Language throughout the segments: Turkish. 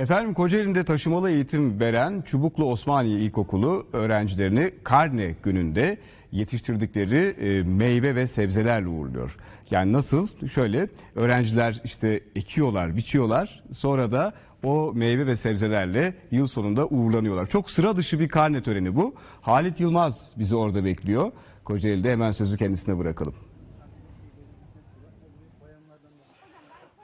Efendim Kocaeli'nde taşımalı eğitim veren Çubuklu Osmaniye İlkokulu öğrencilerini karne gününde yetiştirdikleri e, meyve ve sebzelerle uğurluyor. Yani nasıl? Şöyle öğrenciler işte ekiyorlar, biçiyorlar. Sonra da o meyve ve sebzelerle yıl sonunda uğurlanıyorlar. Çok sıra dışı bir karne töreni bu. Halit Yılmaz bizi orada bekliyor. Kocaeli'de hemen sözü kendisine bırakalım.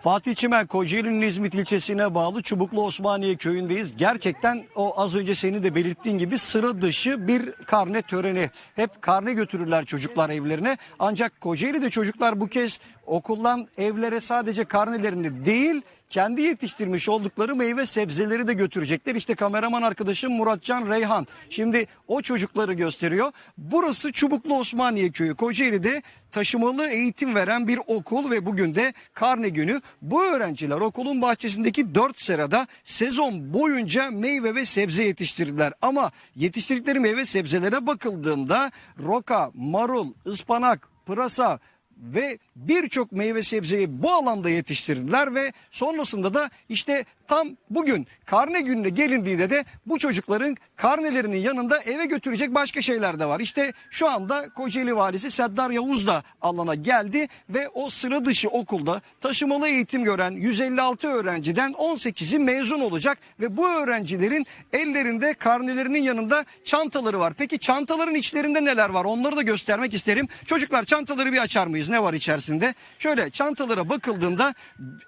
Fatih Çimen Kocaeli'nin İzmit ilçesine bağlı Çubuklu Osmaniye köyündeyiz. Gerçekten o az önce senin de belirttiğin gibi sıra dışı bir karne töreni. Hep karne götürürler çocuklar evlerine. Ancak Kocaeli'de çocuklar bu kez okuldan evlere sadece karnelerini değil kendi yetiştirmiş oldukları meyve sebzeleri de götürecekler. İşte kameraman arkadaşım Muratcan Reyhan. Şimdi o çocukları gösteriyor. Burası Çubuklu Osmaniye Köyü. Kocaeli'de taşımalı eğitim veren bir okul ve bugün de karne günü. Bu öğrenciler okulun bahçesindeki 4 serada sezon boyunca meyve ve sebze yetiştirdiler. Ama yetiştirdikleri meyve sebzelere bakıldığında roka, marul, ıspanak, pırasa ve birçok meyve sebzeyi bu alanda yetiştirdiler ve sonrasında da işte tam bugün karne gününe gelindiğinde de bu çocukların karnelerinin yanında eve götürecek başka şeyler de var. İşte şu anda Kocaeli Valisi Seddar Yavuz da alana geldi ve o sıra dışı okulda taşımalı eğitim gören 156 öğrenciden 18'i mezun olacak ve bu öğrencilerin ellerinde karnelerinin yanında çantaları var. Peki çantaların içlerinde neler var? Onları da göstermek isterim. Çocuklar çantaları bir açar mıyız? Ne var içerisinde? Şöyle çantalara bakıldığında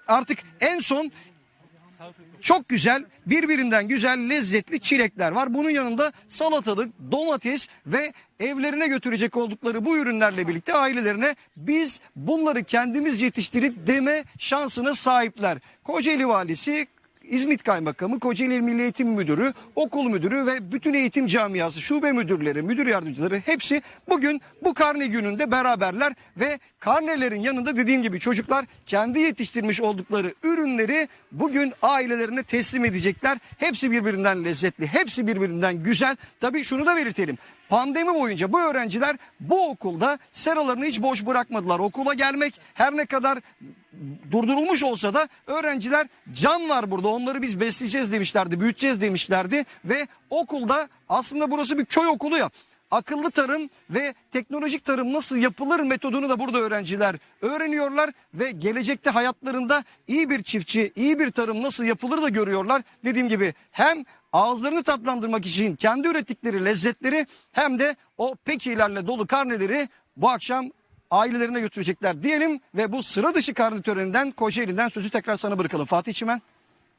artık en son çok güzel, birbirinden güzel, lezzetli çilekler var. Bunun yanında salatalık, domates ve evlerine götürecek oldukları bu ürünlerle birlikte ailelerine biz bunları kendimiz yetiştirip deme şansına sahipler. Kocaeli Valisi İzmit Kaymakamı, Kocaeli İl Milli Eğitim Müdürü, okul müdürü ve bütün eğitim camiası, şube müdürleri, müdür yardımcıları hepsi bugün bu karne gününde beraberler ve karnelerin yanında dediğim gibi çocuklar kendi yetiştirmiş oldukları ürünleri bugün ailelerine teslim edecekler. Hepsi birbirinden lezzetli, hepsi birbirinden güzel. Tabii şunu da belirtelim. Pandemi boyunca bu öğrenciler bu okulda seralarını hiç boş bırakmadılar. Okula gelmek her ne kadar durdurulmuş olsa da öğrenciler can var burada onları biz besleyeceğiz demişlerdi büyüteceğiz demişlerdi ve okulda aslında burası bir köy okulu ya akıllı tarım ve teknolojik tarım nasıl yapılır metodunu da burada öğrenciler öğreniyorlar ve gelecekte hayatlarında iyi bir çiftçi, iyi bir tarım nasıl yapılır da görüyorlar. Dediğim gibi hem ağızlarını tatlandırmak için kendi ürettikleri lezzetleri hem de o pekilerle dolu karneleri bu akşam ailelerine götürecekler diyelim ve bu sıra dışı karne töreninden Kocaeli'den sözü tekrar sana bırakalım. Fatih Çimen.